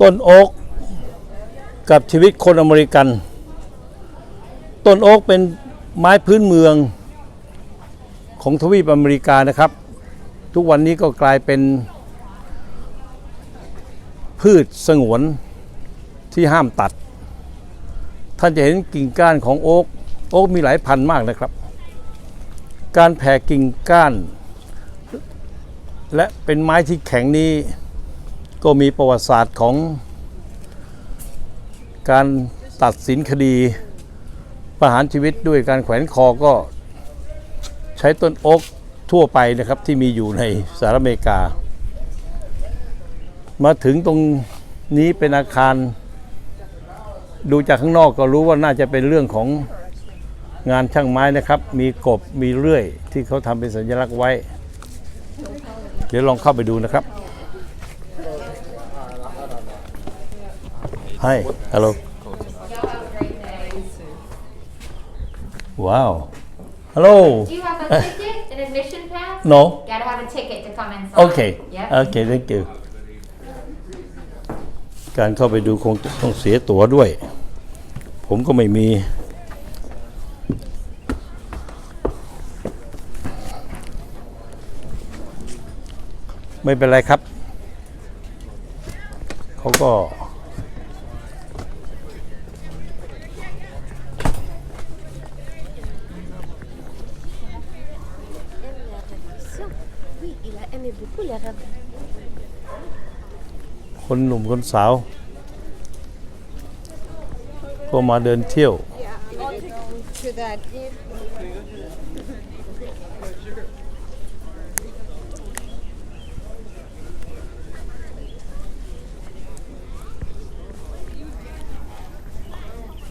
ต้นโอ๊กกับชีวิตคนอเมริกัน ต้นโอ๊กเป็นไม้พื้นเมืองของทวีปอเมริกานะครับ ทุกวันนี้ก็กลายเป็น พืชสงวนที่ห้ามตัด ท่านจะเห็นกิ่งก้านของโอ๊กโอ๊กมีหลายพันมากนะครับ การแผ่กิ่งก้าน และเป็นไม้ที่แข็งนี้ ก็มีประวัติศาสตร์ของการตัดสินคดีประหารชีวิตด้วยการแขวนคอก็ใช้ต้นโอ๊กทั่วไปนะครับที่มีอยู่ในสหรัฐอเมริกา มาถึงตรงนี้เป็นอาคาร ดูจากข้างนอกก็รู้ว่าน่าจะเป็นเรื่องของงานช่างไม้นะครับ มีกบมีเรื่อย ที่เขาทำเป็นสัญลักษณ์ไว้ เดี๋ยวลองเข้าไปดูนะครับ Hi hello Wow Hello Do you have a ticket, an admission pass? No Gotta have a ticket to come inside. Okay Yep. Okay thank you การเข้าไปดูคงต้องเสียตั๋วด้วย ผมก็ไม่มี ไม่เป็นไรครับ เขาก็ il a aimé beaucoup les rêves. คนหนุ่มคนสาว ก็มาเดินเที่ยว To that.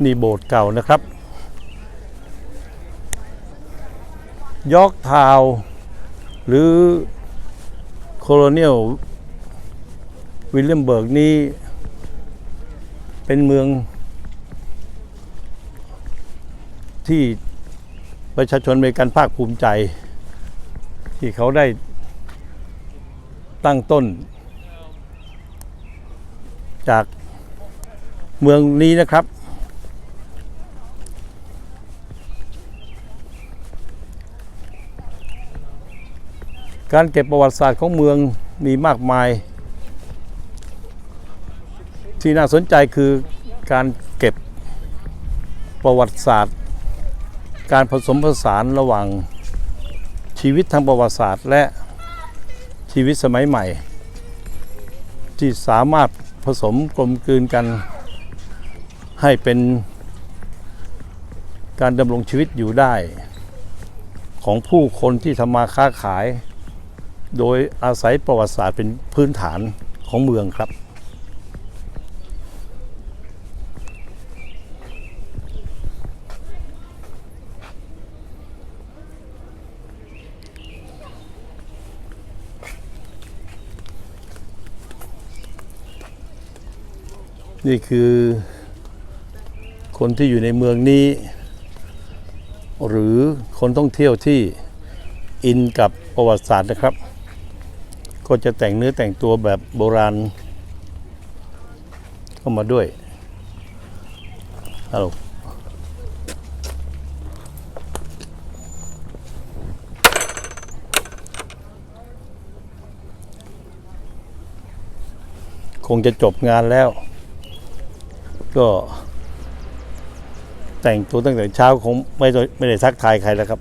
นี่โบสถ์เก่านะครับ ยอกทาวหรือ โคโลเนียลวิลเลียมเบิร์กนี่เป็นเมืองที่ประชาชนอเมริกันภาคภูมิใจ ที่เขาได้ตั้งต้น จากเมืองนี้นะครับ การเก็บประวัติศาสตร์ของเมืองมีมากมาย ที่น่าสนใจคือการเก็บประวัติศาสตร์ การผสมผสานระหว่างชีวิตทางประวัติศาสตร์ และชีวิตสมัยใหม่ ที่สามารถผสมกลมกลืนกันให้เป็นการดำรงชีวิตอยู่ได้ ของผู้คนที่ทำมาค้าขาย โดยอาศัยประวัติศาสตร์เป็นพื้นฐานของเมืองครับ นี่คือคนที่อยู่ในเมืองนี้ หรือคนท่องเที่ยวที่อินกับประวัติศาสตร์นะครับ ก็จะแต่งเนื้อแต่งตัวแบบโบราณ เข้ามาด้วยฮัลโหลคงจะจบงานแล้ว ก็ แต่งตัวตั้งแต่เช้าคงไม่ได้ไม่ได้ทักทายใครแล้วครับ